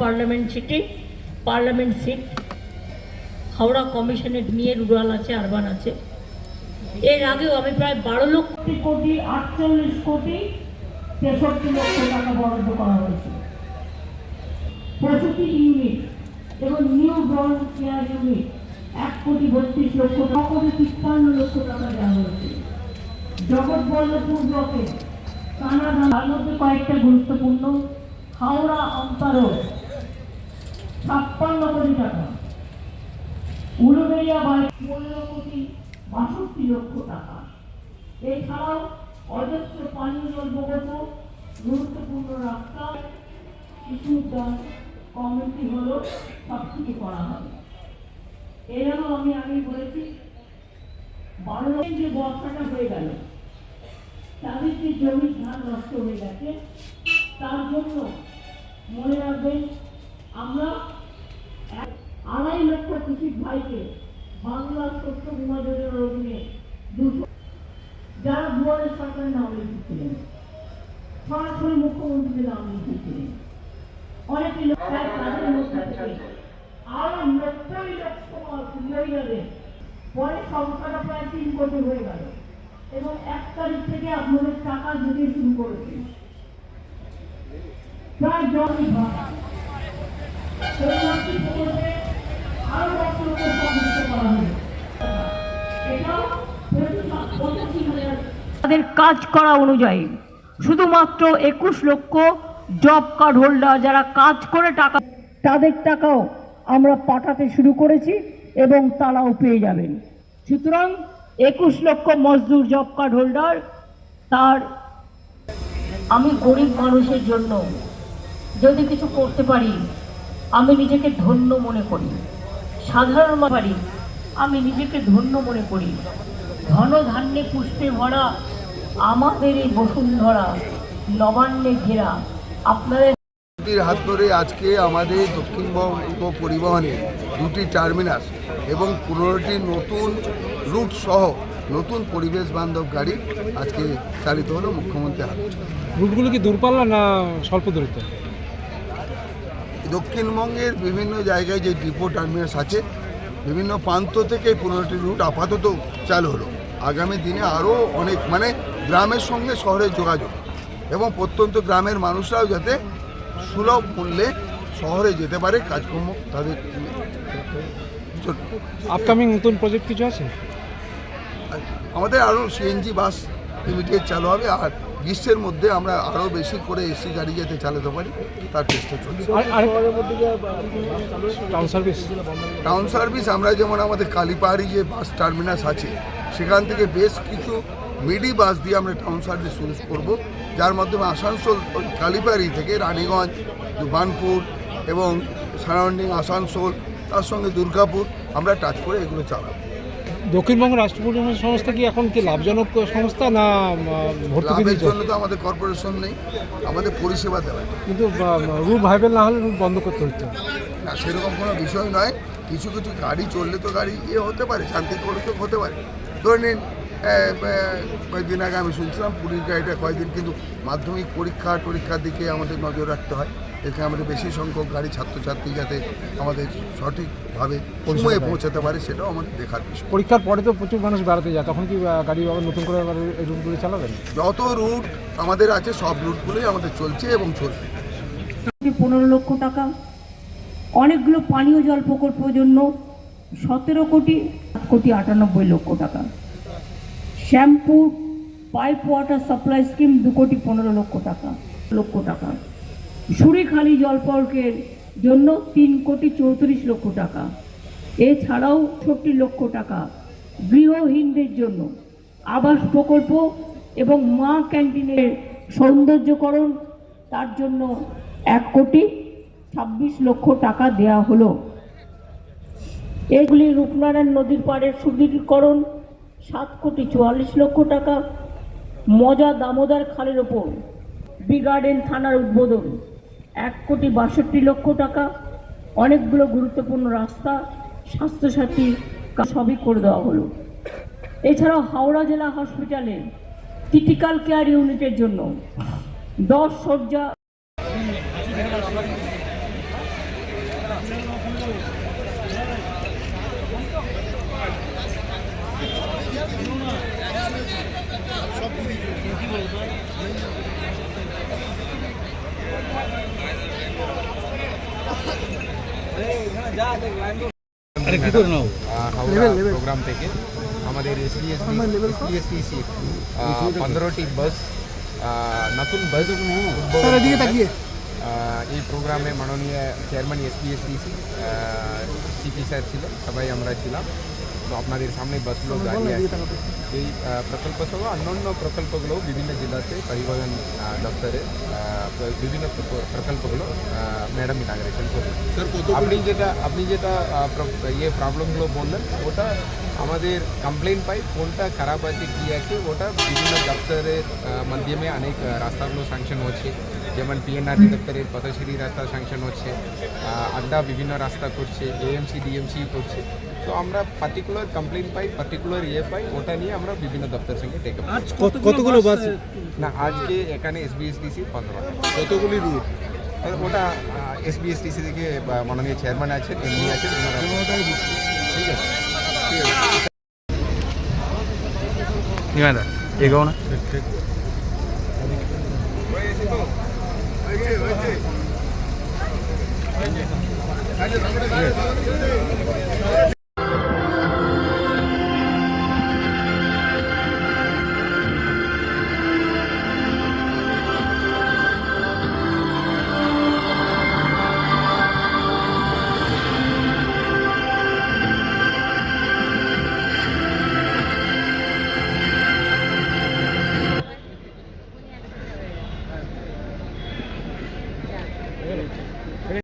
Parliament সিটে, parliament seat, Howrah কমিশনের নিয়ে রুরাল আছে, আরবান আছে। এর আগেও আমি প্রায় বারো লক্ষ কোটি আটচল্লিশ কোটি, তেষট্টি লক্ষ টাকা বরাদ্দ করা হয়েছে। প্রসূতি ইউনিট এবং নিউ বর্ন কেয়ার ইউনিট, এক কোটি বত্রিশ লক্ষ টাকা তিপ্পান্ন লক্ষ টাকা দেওয়া হয়েছে। জগৎবল্লভপুর ব্লকে কানাডা তার মধ্যে কয়েকটা গুরুত্বপূর্ণ হাওড়া অন্তরক ছাপ্পান্ন কোটি টাকা। উলুবেড়িয়া বাই পনেরো কোটি বাষট্টি লক্ষ টাকা। এছাড়াও অজস্র পানীয় জল প্রকল্প, গুরুত্বপূর্ণ রাস্তা, শিশু উদ্যান, কমিটি হলো সব কিছু করা হবে। এরকম আমি আগেই বলেছি, বারো যে বর্ষাটা হয়ে গেল তাদের যে জমির ধান নষ্ট হয়ে গেছে। তার জন্য মনে রাখবেন, আমরা আড়াই লক্ষ কৃষি ভাইকে বাংলা শস্য বিমা যোজনার অধীনে দুশো যারা দুয়ারে সরকারের নাম লিখেছিলেন সরাসরি মুখ্যমন্ত্রীর নাম লিখেছিলেন অনেকে লোক তাদের মধ্যে থেকে আরও নব্বই লক্ষ মহিলাদের পরে সংখ্যাটা প্রায় তিন কোটি হয়ে গেল। এবং এক তারিখ থেকে আপনাদের টাকা দিতে শুরু করেছে। প্রায় জলই তাদের কাজ করা অনুযায়ী। শুধুমাত্র একুশ লক্ষ জব কার্ড হোল্ডার যারা কাজ করে টাকা তাদের টাকাও আমরা পাঠাতে শুরু করেছি এবং তারাও পেয়ে যাবেন। সুতরাং একুশ লক্ষ মজদুর জব কার্ড হোল্ডার তার আমি গরিব মানুষের জন্য যদি কিছু করতে পারি, আমি নিজেকে ধন্য মনে করি। সাধারণ পারি আমি নিজেকে ধন্য মনে করি। ধন ধান্যে পুষ্পে ভরা আমাদের এই বসুন্ধরা নবান্নে ঘেরা আপনাদের হাত ধরে আজকে আমাদের দক্ষিণবঙ্গ পরিবহনে দুটি টার্মিনাস এবং পনেরোটি নতুন রুট সহ নতুন পরিবেশ বান্ধব গাড়ি আজকে চালিত হলো মুখ্যমন্ত্রী হাত রুটগুলো কি দূরপাল্লা না স্বল্প দূরত্ব? দক্ষিণবঙ্গের বিভিন্ন জায়গায় যে ডিপো টার্মিনাস আছে বিভিন্ন প্রান্ত থেকে পনেরোটি রুট আপাতত চালু হলো। আগামী দিনে আরও অনেক মানে গ্রামের সঙ্গে শহরের যোগাযোগ এবং প্রত্যন্ত গ্রামের মানুষরাও যাতে সুলভ মূল্যে শহরে যেতে পারে কাজকর্ম তাদের। আপকামিং নতুন প্রজেক্ট কিছু আছে আমাদের আরও সিএনজি বাস ইমিডিয়েট চালু হবে আর গ্রীষ্মের মধ্যে আমরা আরও বেশি করে এসি গাড়ি যাতে চালাতে পারি তার চেষ্টা চলছে। টাউন সার্ভিস আমরা যেমন আমাদের কালীপাহাড়ি যে বাস টার্মিনাস আছে সেখান থেকে বেশ কিছু মিডি বাস দিয়ে আমরা টাউন সার্ভিস শুরু করব। যার মাধ্যমে আসানসোল কালীপাহাড়ি থেকে রানীগঞ্জ বানপুর এবং সারাউন্ডিং আসানসোল তার সঙ্গে দুর্গাপুর আমরা টাচ করে এগুলো চালাবো। দক্ষিণবঙ্গ রাষ্ট্র পরিবহন সংস্থা কি এখন কি লাভজনক সংস্থা না ভর্তুকি লাভের জন্য তো আমাদের কর্পোরেশন নেই আমাদের পরিষেবা দেওয়া কিন্তু রুট ভাইবেল না হলে রুট বন্ধ করতে হচ্ছে। না সেরকম কোনো বিষয় নয়। কিছু কিছু গাড়ি চললে তো গাড়ি ইয়ে হতে পারে শান্তি করে তো হতে পারে। ধরে নিন কয়েকদিন আগে আমি শুনছিলাম পুরীর গাড়িটা কয়েকদিন কিন্তু মাধ্যমিক পরীক্ষা টরীক্ষার দিকে আমাদের নজর রাখতে হয়। এখানে আমাদের বেশি সংখ্যক গাড়ি ছাত্রছাত্রী যাতে আমাদের সঠিকভাবে সময়ে পৌঁছাতে পারে সেটাও আমাদের দেখার বিষয়। পরীক্ষার পরে তো প্রচুর মানুষ বেড়াতে যায় তখন কি গাড়ি আবার নতুন করে আবার এই রুটগুলো চালাবেন? যত রুট আমাদের আছে সব রুটগুলোই আমাদের চলছে এবং চলবে। পনেরো লক্ষ টাকা অনেকগুলো পানীয় জল প্রকল্পের জন্য সতেরো কোটি সাত কোটি আটানব্বই লক্ষ টাকা। Shampoo pipe water supply scheme দু কোটি পনেরো লক্ষ টাকা লক্ষ টাকা। সুরিখালি জলপর্কের জন্য তিন কোটি চৌত্রিশ লক্ষ টাকা। এছাড়াও ষট্টি লক্ষ টাকা গৃহহীনদের জন্য আবাস প্রকল্প এবং মা ক্যান্টিনের সৌন্দর্যকরণ, তার জন্য এক কোটি ছাব্বিশ লক্ষ টাকা দেয়া হলো। এগুলি রূপনারায়ণ নদীর পাড়ের সুদৃঢ়ীকরণ, সাত কোটি চুয়াল্লিশ লক্ষ টাকা, মজা দামোদর খালের ওপর বি গার্ডেন থানার উদ্বোধন। এক কোটি বাষট্টি লক্ষ টাকা, অনেকগুলো গুরুত্বপূর্ণ রাস্তা, স্বাস্থ্যসাথী সবই করে দেওয়া হলো। এছাড়াও হাওড়া জেলা হসপিটালে ক্রিটিক্যাল কেয়ার ইউনিটের জন্য দশ শয্যা আরে কি করে নাও আহ, হাওড়া প্রোগ্রাম থেকে আমাদের এসপিএসটিসি পনেরোটি বাস আহ, নতুন বাস উদ্বোধন করলেন। আহ, এই প্রোগ্রামে মাননীয় চেয়ারম্যান এসপিএসটিসি সিপি স্যার ছিল সবাই আমরা ছিলাম তো আপনাদের সামনে বাসগুলো দাঁড়িয়ে আছে এই প্রকল্প সহ অন্যান্য প্রকল্পগুলো বিভিন্ন জেলাতে পরিবহন দপ্তরে বিভিন্ন প্রকল্পগুলো ম্যাডাম ইনাগ্রেশন করবেন আপনি যেটা আপনি যেটা প্র- ইয়ে প্রবলেমগুলো বললেন ওটা আমাদের কমপ্লেন পাই কোনটা খারাপ আছে কী আছে ওটা বিভিন্ন দপ্তরের মাধ্যমে অনেক রাস্তাগুলো স্যাংশন হচ্ছে যেমন পিএনআরটি দপ্তরের পথশ্রী রাস্তা স্যাংশন হচ্ছে আড্ডা বিভিন্ন রাস্তা করছে এএমসি ডিএমসি করছে তো আমরা পার্টিকুলার কমপ্লেন পাই পার্টিকুলার ইয়ে পাই ওটা নিয়ে আমরা বিভিন্ন দপ্তরের সঙ্গে টেক কতগুলো বাস না আজকে এখানে এসবিএসটিসি পনেরো কতগুলি রুট ওটা এসবিএসটিসি থেকে মাননীয় চেয়ারম্যান আছেন এমনি আছেন ঠিক আছে। নিমাদা না।